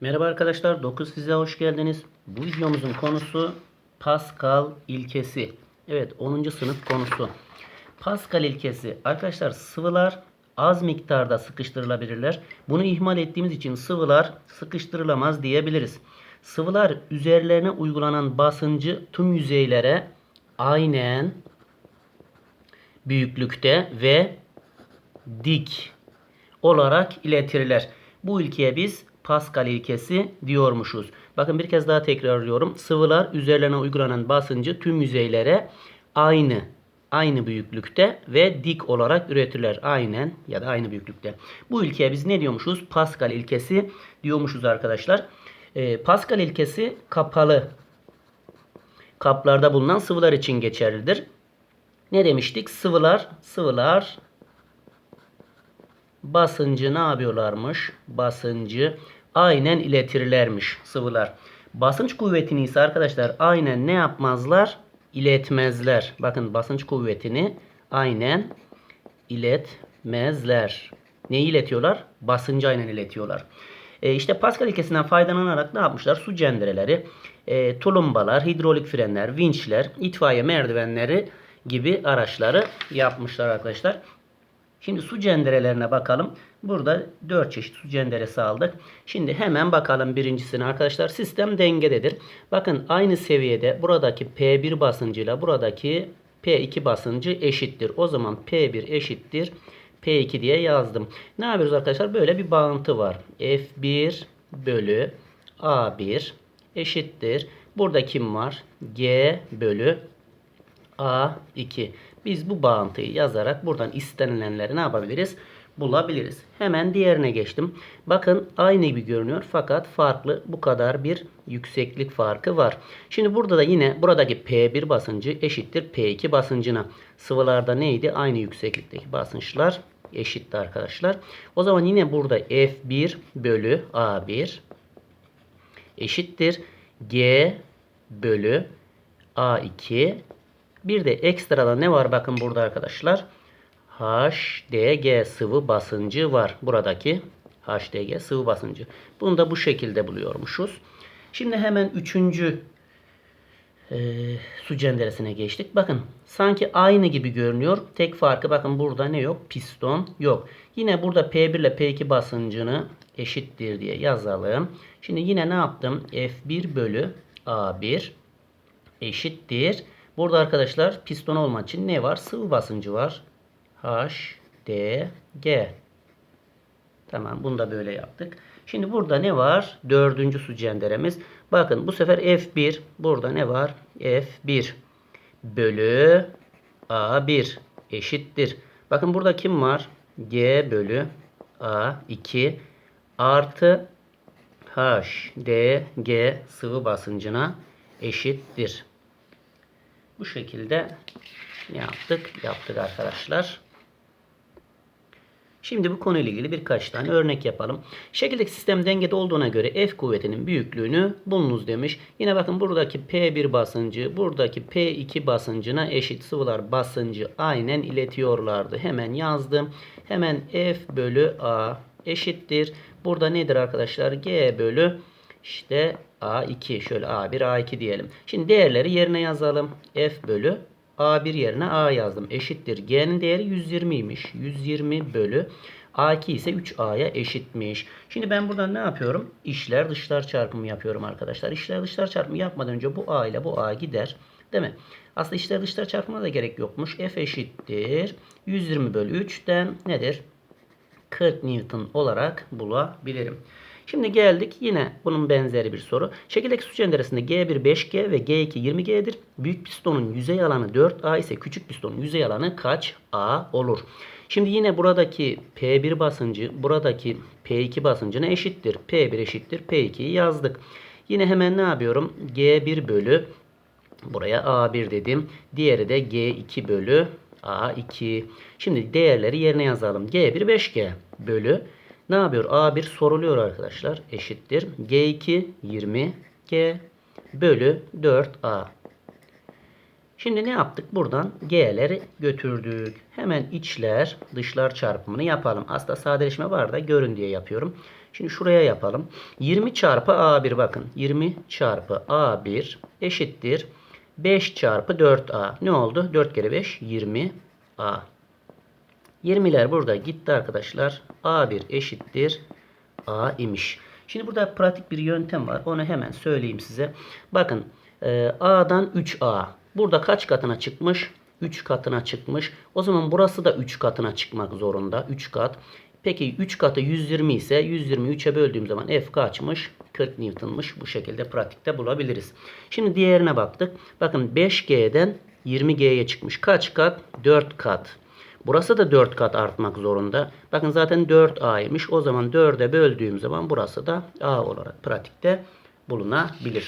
Merhaba arkadaşlar, 9 size hoş geldiniz. Bu videomuzun konusu Pascal ilkesi. Evet, 10. sınıf konusu. Pascal ilkesi. Arkadaşlar sıvılar az miktarda sıkıştırılabilirler. Bunu ihmal ettiğimiz için sıvılar sıkıştırılamaz diyebiliriz. Sıvılar üzerlerine uygulanan basıncı tüm yüzeylere aynen büyüklükte ve dik olarak iletirler. Bu ilkeye biz Pascal ilkesi diyormuşuz. Bakın bir kez daha tekrarlıyorum. Sıvılar üzerlerine uygulanan basıncı tüm yüzeylere aynı aynı büyüklükte ve dik olarak üretirler. Aynen ya da aynı büyüklükte. Bu ilkeye biz ne diyormuşuz? Pascal ilkesi diyormuşuz arkadaşlar. Ee, Pascal ilkesi kapalı kaplarda bulunan sıvılar için geçerlidir. Ne demiştik? Sıvılar, sıvılar basıncı ne yapıyorlarmış? Basıncı aynen iletirlermiş sıvılar. Basınç kuvvetini ise arkadaşlar aynen ne yapmazlar? İletmezler. Bakın basınç kuvvetini aynen iletmezler. Neyi iletiyorlar? Basıncı aynen iletiyorlar. E işte Pascal ilkesinden faydalanarak ne yapmışlar? Su cendereleri, e, tulumbalar, hidrolik frenler, vinçler, itfaiye merdivenleri gibi araçları yapmışlar arkadaşlar. Şimdi su cenderelerine bakalım. Burada 4 çeşit su cenderesi aldık. Şimdi hemen bakalım birincisine arkadaşlar. Sistem dengededir. Bakın aynı seviyede buradaki P1 basıncıyla buradaki P2 basıncı eşittir. O zaman P1 eşittir. P2 diye yazdım. Ne yapıyoruz arkadaşlar? Böyle bir bağıntı var. F1 bölü A1 eşittir. Burada kim var? G bölü A2. Biz bu bağıntıyı yazarak buradan istenilenleri ne yapabiliriz? Bulabiliriz. Hemen diğerine geçtim. Bakın aynı gibi görünüyor fakat farklı bu kadar bir yükseklik farkı var. Şimdi burada da yine buradaki P1 basıncı eşittir P2 basıncına. Sıvılarda neydi? Aynı yükseklikteki basınçlar eşitti arkadaşlar. O zaman yine burada F1 bölü A1 eşittir G bölü A2 bir de ekstrada ne var bakın burada arkadaşlar. HDG sıvı basıncı var. Buradaki HDG sıvı basıncı. Bunu da bu şekilde buluyormuşuz. Şimdi hemen üçüncü e, su cenderesine geçtik. Bakın sanki aynı gibi görünüyor. Tek farkı bakın burada ne yok? Piston yok. Yine burada P1 ile P2 basıncını eşittir diye yazalım. Şimdi yine ne yaptım? F1 bölü A1 eşittir. Burada arkadaşlar piston olmak için ne var? Sıvı basıncı var. H, D, G. Tamam bunu da böyle yaptık. Şimdi burada ne var? Dördüncü su cenderemiz. Bakın bu sefer F1. Burada ne var? F1 bölü A1 eşittir. Bakın burada kim var? G bölü A2 artı H, D, G sıvı basıncına eşittir. Bu şekilde ne yaptık? Yaptık arkadaşlar. Şimdi bu konuyla ilgili birkaç tane örnek yapalım. Şekildeki sistem dengede olduğuna göre F kuvvetinin büyüklüğünü bulunuz demiş. Yine bakın buradaki P1 basıncı, buradaki P2 basıncına eşit sıvılar basıncı aynen iletiyorlardı. Hemen yazdım. Hemen F bölü A eşittir. Burada nedir arkadaşlar? G bölü işte A2 şöyle A1 A2 diyelim. Şimdi değerleri yerine yazalım. F bölü A1 yerine A yazdım. Eşittir. G'nin değeri 120'ymiş. 120 bölü A2 ise 3A'ya eşitmiş. Şimdi ben buradan ne yapıyorum? İşler dışlar çarpımı yapıyorum arkadaşlar. İşler dışlar çarpımı yapmadan önce bu A ile bu A gider. Değil mi? Aslında işler dışlar çarpımına da gerek yokmuş. F eşittir. 120 bölü 3'ten nedir? 40 Newton olarak bulabilirim. Şimdi geldik yine bunun benzeri bir soru. Şekildeki su cenderesinde G1 5G ve G2 20G'dir. Büyük pistonun yüzey alanı 4A ise küçük pistonun yüzey alanı kaç A olur? Şimdi yine buradaki P1 basıncı buradaki P2 basıncına eşittir. P1 eşittir P2'yi yazdık. Yine hemen ne yapıyorum? G1 bölü buraya A1 dedim. Diğeri de G2 bölü A2. Şimdi değerleri yerine yazalım. G1 5G bölü ne yapıyor? A1 soruluyor arkadaşlar. Eşittir. G2 20 G bölü 4A. Şimdi ne yaptık? Buradan G'leri götürdük. Hemen içler dışlar çarpımını yapalım. Aslında sadeleşme var da görün diye yapıyorum. Şimdi şuraya yapalım. 20 çarpı A1 bakın. 20 çarpı A1 eşittir. 5 çarpı 4A. Ne oldu? 4 kere 5 20A. 20'ler burada gitti arkadaşlar. A1 eşittir. A imiş. Şimdi burada pratik bir yöntem var. Onu hemen söyleyeyim size. Bakın e, A'dan 3A. Burada kaç katına çıkmış? 3 katına çıkmış. O zaman burası da 3 katına çıkmak zorunda. 3 kat. Peki 3 katı 120 ise 120'yi 3'e böldüğüm zaman F kaçmış? 40 Newton'muş. Bu şekilde pratikte bulabiliriz. Şimdi diğerine baktık. Bakın 5G'den 20G'ye çıkmış. Kaç kat? 4 kat. Burası da 4 kat artmak zorunda. Bakın zaten 4A'ymış. O zaman 4'e böldüğüm zaman burası da A olarak pratikte bulunabilir.